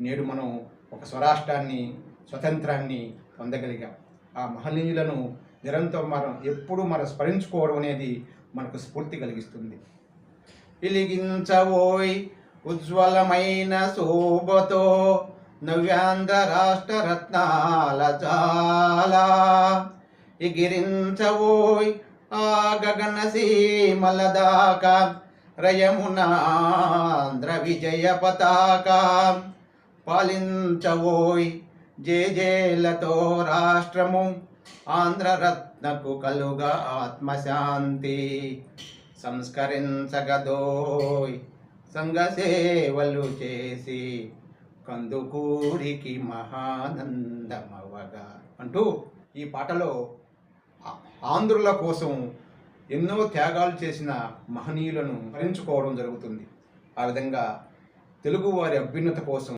నేడు మనం ఒక స్వరాష్ట్రాన్ని స్వతంత్రాన్ని పొందగలిగాం. ఆ మహనీయులను నిరంతరం మనం ఎప్పుడు మనం స్మరించుకోవడం అనేది మనకు స్ఫూర్తి కలిగిస్తుంది. వెలిగించవోయ్ ఉజ్వలమైన శోభతో నవ్యాంధ్ర రాష్ట్ర రత్నాల చాలా ఎగిరించవోయ్ ఆ గగన సీమల దాకా రయమునాంధ్ర విజయ పతాకా. పాలించవోయ్. జేజేలతో రాష్ట్రము ఆంధ్రరత్నకు కలుగ ఆత్మశాంతి. సంస్కరించగదోయ్. సంఘ సేవలు చేసి కందుకూరికి మహానందమవగా అంటూ ఈ పాటలో ఆంధ్రుల కోసం ఎన్నో త్యాగాలు చేసిన మహనీయులను భరించుకోవడం జరుగుతుంది. ఆ విధంగా తెలుగువారి అభ్యున్నత కోసం